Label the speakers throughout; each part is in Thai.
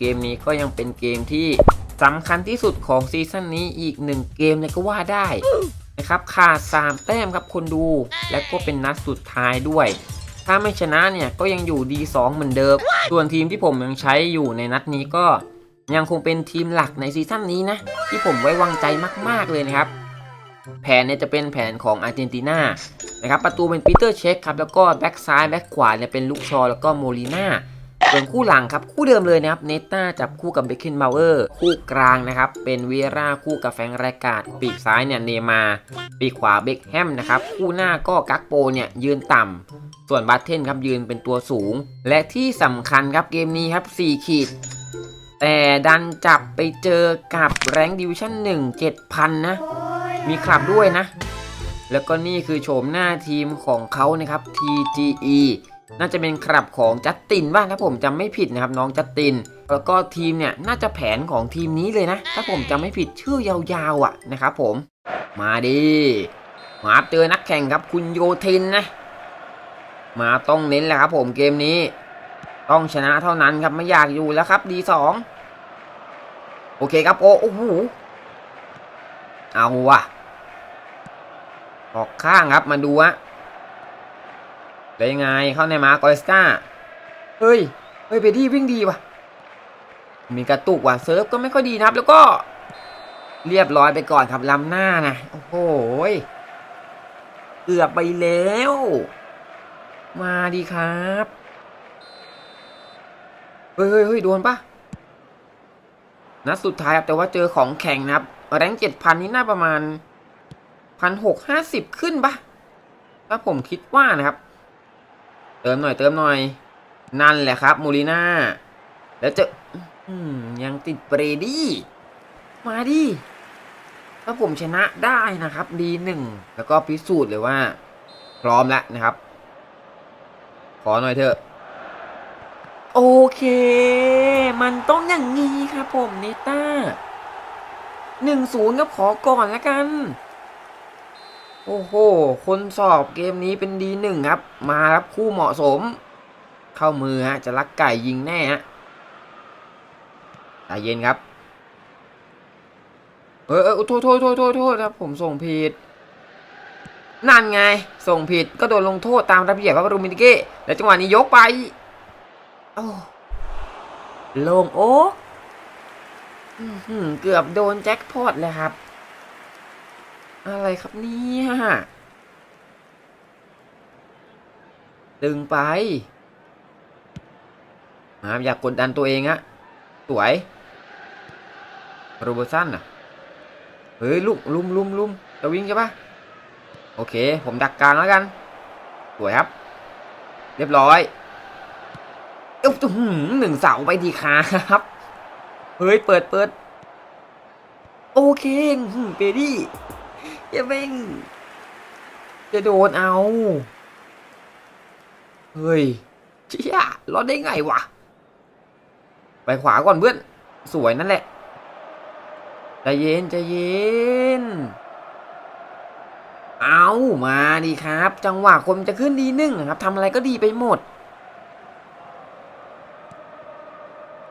Speaker 1: เกมนี้ก็ยังเป็นเกมที่สำคัญที่สุดของซีซั่นนี้อีกหนึ่งเกมเลยก็ว่าได้นะครับขาด3แต้มครับคนดู และก็เป็นนัดสุดท้ายด้วย ถ้าไม่ชนะเนี่ยก็ยังอยู่ D2 เหมือนเดิม ส่วนทีมที่ผมยังใช้อยู่ในนัดนี้ก็ยังคงเป็นทีมหลักในซีซั่นนี้นะ ที่ผมไว้วางใจมาก ๆ เลยนะครับ แผนเนี่ยจะเป็นแผนของอาร์เจนตินานะครับประตูเป็นปีเตอร์เช็คครับแล้วก็แบ็กซ้ายแบ็กขวาเนี่ยเป็นลูกชอแล้วก็โมลีนา ส่วนคู่หลังครับ คู่เดิมเลยนะครับเนต้าจับคู่กับเบคเคนบาวเออร์คู่กลางนะครับ เป็นเวราคู่กับแฟรงค์ไรกาดปีกซ้ายเนี่ยเนมาปีกขวาเบคแฮมนะครับคู่หน้าก็กักโปเนี่ยยืนต่ำส่วนบัตเทนครับยืนเป็นตัวสูง และที่สำคัญครับเกมนี้ครับ 4 ขีด แต่ดันจับไปเจอกับแรงดิวิชั่น1 7,000 นะ มีคลับด้วยนะ แล้วก็นี่คือโฉมหน้าทีมของเขานะครับ TGE น่าจะเป็นคลับของจัสตินบ้างถ้าผมจำไม่ผิดนะครับน้องจัสติน แล้วก็ทีมเนี่ยน่าจะแผนของทีมนี้เลยนะ ถ้าผมจำไม่ผิดชื่อยาวๆอะนะครับผมมาดีมาเจอนักแข่งครับคุณโยทินนะมาต้องเน้นแหละครับผมเกมนี้ ต้องชนะเท่านั้นครับไม่อยากอยู่แล้วครับดีสองโอเคครับโอ้โอ้โหเอาวะออกข้างครับมาดูฮะ ได้ยังไงเข้าในมากอริสกาเฮ้ย เฮ้ยเบดี้วิ่งดีว่ะ มีกระตุกว่ะเซิร์ฟก็ไม่ค่อยดีนะครับ แล้วก็เรียบร้อยไปก่อนครับลำหน้านะโอ้โหยเกือบไปแล้ว มาดีครับเฮ้ยเฮ้ยเฮ้ยโดนปะนัดสุดท้ายครับแต่ว่าเจอของแข่งนะครับ แรงเจ็ดพันนี่น่าประมาณพันหกห้าสิบขึ้นปะถ้าผมคิดว่านะครับ เติมหน่อยเติมหน่อย นั่นแหละครับ มูลิน่า แล้วเจอยังติดเบรดี้ มาดิ ถ้าผมชนะได้นะครับ ดีหนึ่ง แล้วก็พิสูจน์เลยว่า พร้อมแล้วนะครับ ขอหน่อยเถอะ โอเค มันต้องอย่างนี้ครับผมเนต้าหนึ่งศูนย์ก็ขอก่อนแล้วกัน โอ้โห คนสอบเกมนี้เป็นดีหนึ่งครับ มาครับคู่เหมาะสม เข้ามือฮะจะลักไก่ยิงแน่ฮะใจเย็นครับ เออเออโทษโทษโทษโทษโทษครับผมส่งผิดนั่นไง ส่งผิดก็โดนลงโทษตามระเบียบครับรูมินิเก้แล้วจังหวะนี้ยกไปโอ้ลงโอ้เกือบโดนแจ็คพอตเลยครับ อะไรครับเนี่ยตึงไปมาอยากกดดันตัวเองอะสวย โรเบอร์สันอะเฮ้ยลุมลุมลุมลุมจะวิ่งใช่ปะโอเค ผมดักกลางแล้วกัน สวยครับ เรียบร้อยเอ้าหืมหนึ่งเสาไปดีครับ เฮ้ย เปิดเปิด โอเคเปดี้ อย่าเบ่งจะโดนเอา เฮ้ยเชี่ยรอดได้ไงวะ ไปขวาก่อนเพื่อน สวยนั่นแหละใจเย็นใจเย็น เอามาดีครับ จังหวะคนจะขึ้นดีหนึ่งครับทำอะไรก็ดีไปหมด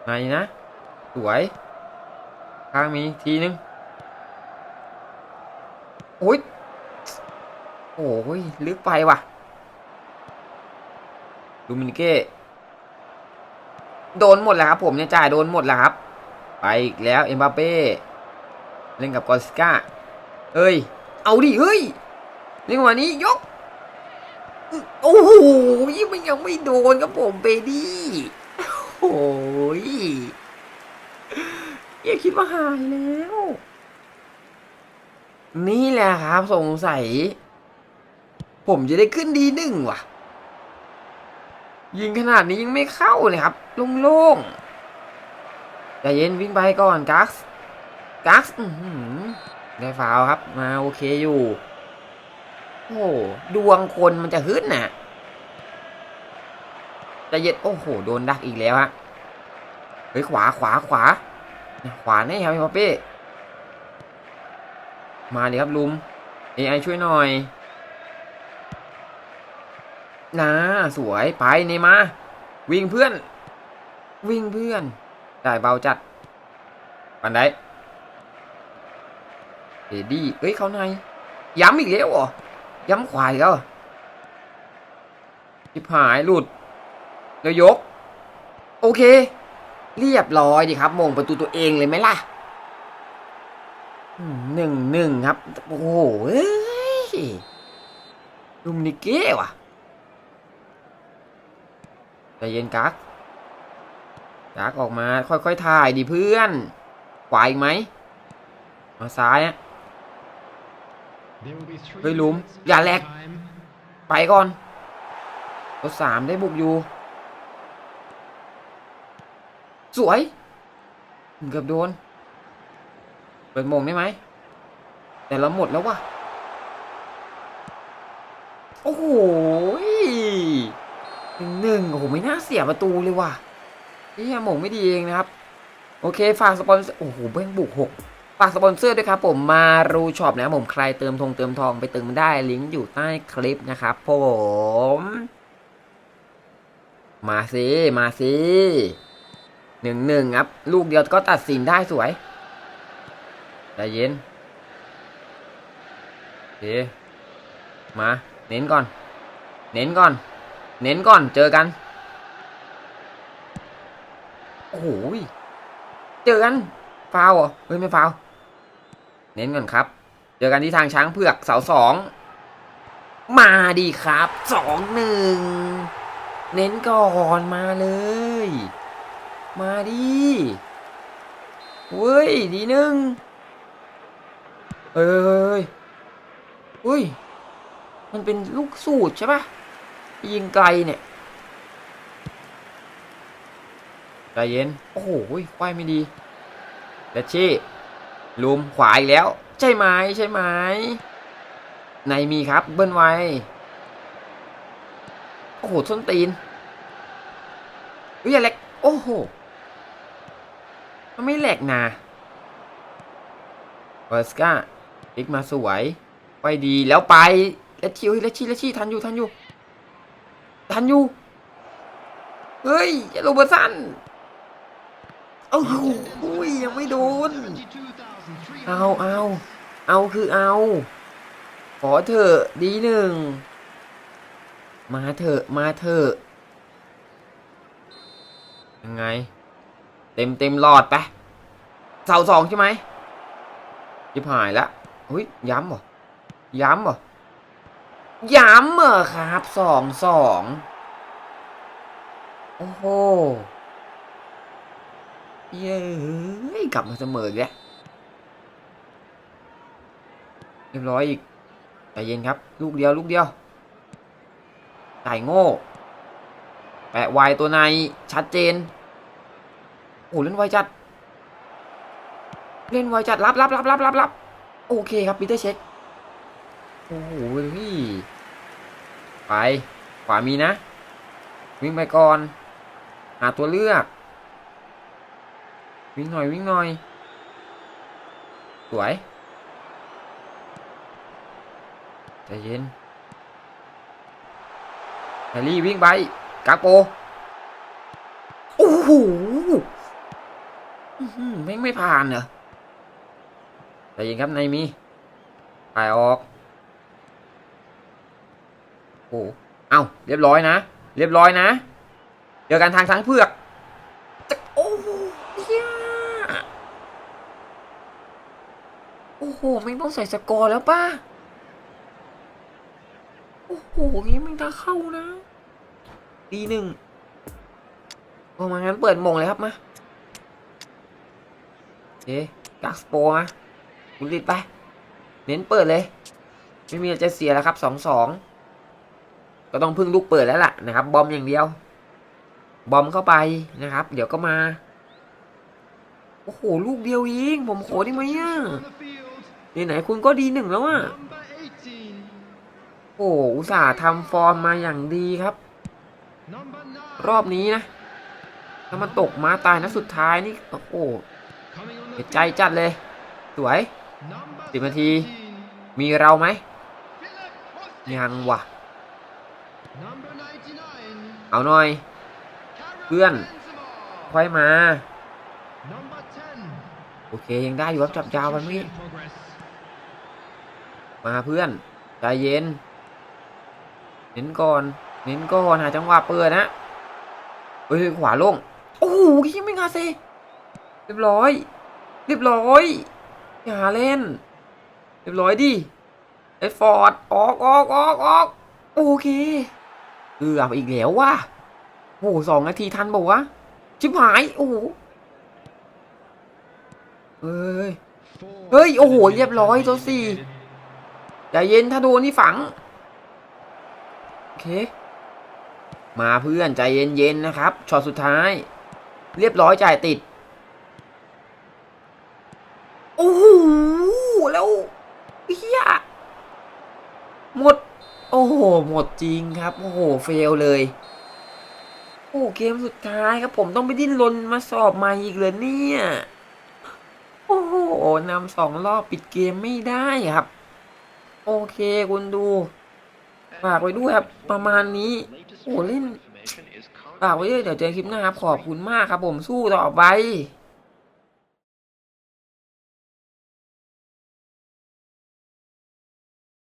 Speaker 1: ไหนนะ สวย ข้างมีทีนึง โอ้ย โอ้ย ลึกไปว่ะดูมินิเก้ โดนหมดแล้วครับผมเนี่ยจ่ายโดนหมดแล้วครับ ไปอีกแล้วเอ็มบาเป้ เล่นกับกอสกาเฮ้ย เอาดิ เฮ้ยเล่นวันนี้ยก โอ้โหมันยังไม่โดนครับผมเบดี้โอ้ยอย่าคิดว่าหายแล้ว นี่แหละครับสงสัย ผมจะได้ขึ้นดีหนึ่งว่ะ ยิงขนาดนี้ยังไม่เข้าเลยครับโล่งๆใจเย็นวิ่งไปก่อนกัสกัสได้ฟาวครับมาโอเคอยู่ โอ้ดวงคนมันจะฮึดน่ะใจเย็นโอ้โหโดนดักอีกแล้วฮะเฮ้ยขวาขวาขวา ขวาแน่ครับพี่ป๊อปเป้ มาเลยครับลุม AI ช่วยหน่อยนะสวยไปเนมา วิ่งเพื่อน วิ่งเพื่อน ได้เบาจัดปันได้เดดี้เฮ้ยเขาในย้ำอีกแล้วเหรอย้ำขวาอีกแล้วเหรอชิบหายหลุดแล้วยก โอเค เรียบร้อยดีครับมงประตูตัวเองเลยไหมล่ะ หนึ่งหนึ่งครับ โอ้โหเอ้ยลุมนิเก้ว่ะใจเย็นกักกักออกมาค่อยๆถ่ายดิเพื่อนขวาอีกไหมมาซ้ายอะ
Speaker 2: เฮ้ยลุม
Speaker 1: อย่าแลกไปก่อนรถสามได้บุกอยู่ สวยเกือบโดน เปิดมงได้ไหม แต่เราหมดแล้วว่ะโอ้โหหนึ่งหนึ่งโอ้โหไม่น่าเสียประตูเลยว่ะนี่โมงไม่ดีเองนะครับ โอเคฝากสปอนเซอร์โอ้โหเบ้งบุกหกฝากสปอนเซอร์ด้วยครับผมมารูช็อปนะผมใครเติมทงเติมทองไปเติมได้ลิงก์อยู่ใต้คลิปนะครับผม มาสิมาสิหนึ่งหนึ่งครับ ลูกเดียวก็ตัดสินได้สวยใจเย็น เคมา เน้นก่อน เน้นก่อน เน้นก่อน เจอกัน โอ้โหเจอกัน ฟาวเหรอเฮ้ยไม่ฟาว เน้นก่อนครับ เจอกันที่ทางช้างเผือกเสาสอง มาดีครับ สองหนึ่ง เน้นก่อนมาเลย มาดีเว้ย ดีหนึ่งเอ้ย เฮ้ย มันเป็นลูกสูตรใช่ปะยิงไกลเนี่ยใจเย็น โอ้โหควายไม่ดีและชี่ลุมขวาอีกแล้ว ใช่ไหมใช่ไหมในมีครับเบิ้ลไวโอ้โหส้นตีนเฮ้ยอย่าแหลกโอ้โห มันไม่แหลกนะเบอร์สก้าพลิกมาสวย ไปดีแล้วไปและชิวแลชี่แลชี่ทันอยู่ทันอยู่ทันอยู่เฮ้ยอย่าลงเบอร์สั้นโอ้โหยังไม่โดนเอาเอาเอาคือเอาขอเถอะดีหนึ่งมาเถอะมาเถอะยังไง เต็มเต็มหลอดไปเสาสองใช่ไหมยิบหายละเฮ้ยย้ำหรอ ย้ำเหรอ ย้ำเหรอครับสองสองโอ้โห เย้ยกลับมาเสมออีกแล้วเรียบร้อยอีกใจเย็นครับ ลูกเดียวลูกเดียวจ่ายโง่ แปะไวตัวในชัดเจน โอ้เล่นไวจัด เล่นไวจัดรับรับรับรับรับรับโอเคครับปีเตอร์เช็ค โอ้โหพี่ไป ขวามีนะ วิ่งไปก่อน หาตัวเลือก วิ่งหน่อยวิ่งหน่อย สวย ใจเย็นแฮร์รี่วิ่งไปกาโปโอ้โหไม่ไม่ผ่านเหรอใจเย็นครับในมีถ่ายออก โอ้เอ้าเรียบร้อยนะ เรียบร้อยนะ เจอกันทางช้างเผือกจะโอ้โหเียโอ้โหไม่ต้องใส่สกอร์แล้วป่ะโอ้โหงี้มันจะเข้านะดีหนึ่งโอ้มางั้นเปิดมงเลยครับมาเอ๊กักสโปมาคุณรีดไป เน้นเปิดเลย ไม่มีอะไรจะเสียแล้วครับสองสอง ก็ต้องพึ่งลูกเปิดแล้วล่ะนะครับ บอมอย่างเดียว บอมเข้าไปนะครับ เดี๋ยวก็มา โอ้โห ลูกเดียวเองผมโขได้ไหมอะไหนๆคุณก็ดีหนึ่งแล้วอะโอ้โหอุตส่าห์ทำฟอร์มมาอย่างดีครับ รอบนี้นะถ้ามันตกมาตายนะสุดท้ายนี่ โอ้โหเสียใจจัดเลย สวยสิบนาที มีเราไหมยังวะ เอาหน่อย เพื่อนค่อยมา โอเคยังได้อยู่ครับจับยาวไปมื่มาเพื่อนใจเย็น เน้นก่อน เน้นก่อนหาจังหวะเปิดนะเฮ้ยขวาลง โอ้โหยังไม่งาเซเรียบร้อย เรียบร้อยอย่าเล่น เรียบร้อยดิไอ้ฟอร์ดออกออกออกออกโอเค เกือบอีกแล้วว่ะโอ้โหสองนาทีทันบอกว่าชิบหาย โอ้โหเฮ้ย เฮ้ย โอ้โห เรียบร้อยตัวสี่ใจเย็นถ้าโดนนี่ฝัง โอเค มาเพื่อนใจเย็นๆนะครับ ช็อตสุดท้าย เรียบร้อยจ่ายติด โอ้โหแล้วเฮียหมด้หหมดจริงครับ โอ้โห เฟลเลย โอ้เกมสุดท้ายครับผมต้องไปดิ้นรนมาสอบมาอีกเลยเนี่ย โอ้โหนำสองรอบปิดเกมไม่ได้ครับ โอเคคุณดูฝากไว้ด้วยครับ ประมาณนี้ โอ้เล่นฝากไว้ด้วยเดี๋ยวเจอคลิปหน้าครับ ขอบคุณมากครับผมสู้ต่อไป